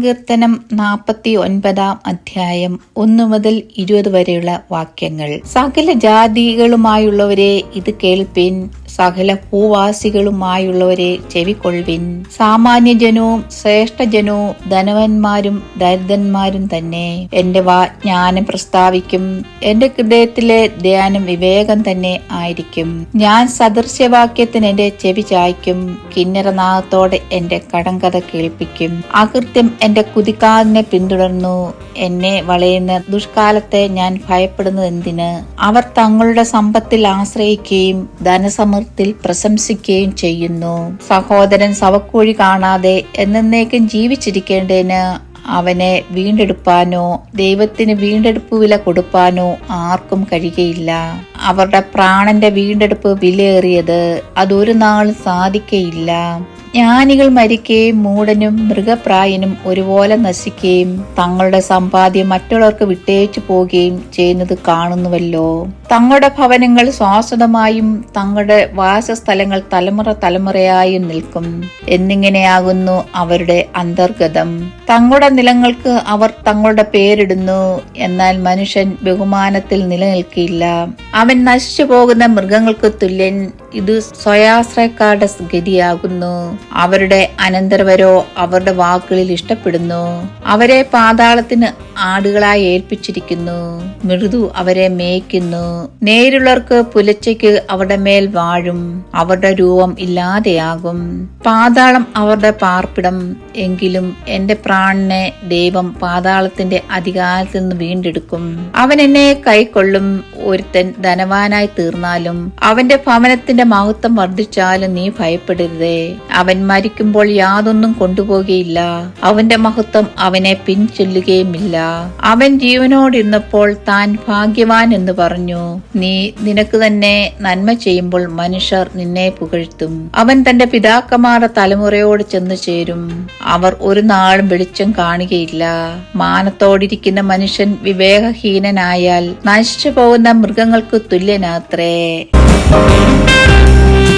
സങ്കീർത്തനം നാൽപ്പത്തി ഒൻപതാം അധ്യായം ഒന്നു മുതൽ ഇരുപത് വരെയുള്ള വാക്യങ്ങൾ. സകല ജാതികളുമായുള്ളവരെ ഇത് കേൾപ്പിൻ സകല ഭൂവാസികളുമായുള്ളവരെ ചെവിക്കൊള്ളിൻ സാമാന്യജനവും ശ്രേഷ്ഠജനവും ധനവന്മാരും ദരിദ്രന്മാരും തന്നെ. എന്റെ വാ ജ്ഞാനം പ്രസ്താവിക്കും എന്റെ ഹൃദയത്തിലെ ധ്യാനം വിവേകം തന്നെ ആയിരിക്കും. ഞാൻ സദൃശ്യവാക്യത്തിന് എന്റെ ചെവി ചായ്ക്കും കിന്നരനാഥത്തോടെ എന്റെ കടങ്കഥ കേൾപ്പിക്കും. അകൃത്യം എന്റെ കുതിക്കാലിനെ പിന്തുടർന്നു. എന്നെ വളയുന്ന ദുഷ്കാലത്തെ ഞാൻ ഭയപ്പെടുന്നത് എന്തിന്? അവർ തങ്ങളുടെ സമ്പത്തിൽ ആശ്രയിക്കുകയും ധനസമൃദ്ധത്തിൽ പ്രശംസിക്കുകയും ചെയ്യുന്നു. സഹോദരൻ സവക്കോഴി കാണാതെ എന്നേക്കും ജീവിച്ചിരിക്കേണ്ടതിന് അവനെ വീണ്ടെടുപ്പാനോ ദൈവത്തിന് വീണ്ടെടുപ്പ് വില കൊടുപ്പാനോ ആർക്കും കഴിയുകയില്ല. അവരുടെ പ്രാണന്റെ വീണ്ടെടുപ്പ് വിലയേറിയത് അതൊരു നാൾ സാധിക്കയില്ല. ജ്ഞാനികൾ മരിക്കുകയും മൂടനും മൃഗപ്രായനും ഒരുപോലെ നശിക്കുകയും തങ്ങളുടെ സമ്പാദ്യം മറ്റുള്ളവർക്ക് വിട്ടേച്ചു പോവുകയും ചെയ്യുന്നത് കാണുന്നുവല്ലോ. തങ്ങളുടെ ഭവനങ്ങൾ ശാശ്വതമായും തങ്ങളുടെ വാസസ്ഥലങ്ങൾ തലമുറ തലമുറയായും നിൽക്കും. എന്നിങ്ങനെയാകുന്നു അവരുടെ അന്തർഗതം. തങ്ങളുടെ നിലങ്ങൾക്ക് അവർ തങ്ങളുടെ പേരിടുന്നു. എന്നാൽ മനുഷ്യൻ ബഹുമാനത്തിൽ നിലനിൽക്കില്ല. അവൻ നശിച്ചു പോകുന്ന മൃഗങ്ങൾക്ക് തുല്യൻ ഇത് സ്വയാശ്രയക്കാരുടെ ഗതിയാകുന്നു. അവരുടെ അനന്തരവരോ അവരുടെ വാക്കുകളിൽ ഇഷ്ടപ്പെടുന്നു. അവരെ പാതാളത്തിന് ആടുകളായി ഏൽപ്പിച്ചിരിക്കുന്നു. മൃദു അവരെ മേയ്ക്കുന്നു. നേരുള്ളവർക്ക് പുലച്ചയ്ക്ക് അവരുടെ മേൽ വാഴും. അവരുടെ രൂപം ഇല്ലാതെയാകും. പാതാളം അവരുടെ പാർപ്പിടം. എങ്കിലും എന്റെ പ്രാണനെ ദൈവം പാതാളത്തിന്റെ അധികാരത്തിൽ നിന്ന് വീണ്ടെടുക്കും. അവൻ എന്നെ കൈക്കൊള്ളും. ഒരുത്തൻ ധനവാനായി തീർന്നാലും അവന്റെ ഭവനത്തിന്റെ മഹത്വം വർദ്ധിച്ചാലും നീ ഭയപ്പെടരുതേ. അവൻ മരിക്കുമ്പോൾ യാതൊന്നും കൊണ്ടുപോകുകയില്ല അവന്റെ മഹത്വം അവനെ പിൻചൊല്ലുകയുമില്ല. അവൻ ജീവനോടിരുന്നപ്പോൾ താൻ ഭാഗ്യവാൻ എന്ന് പറഞ്ഞു. നീ നിനക്ക് തന്നെ നന്മ ചെയ്യുമ്പോൾ മനുഷ്യർ നിന്നെ പുകഴ്ത്തും. അവൻ തന്റെ പിതാക്കന്മാരുടെ തലമുറയോട് ചെന്നു ചേരും. അവർ ഒരു നാളും വെളിച്ചം കാണുകയില്ല. മാനത്തോടിരിക്കുന്ന മനുഷ്യൻ വിവേകഹീനനായാൽ നശിച്ചു പോകുന്ന മൃഗങ്ങൾക്ക് തുല്യനാത്രേ. Thank you.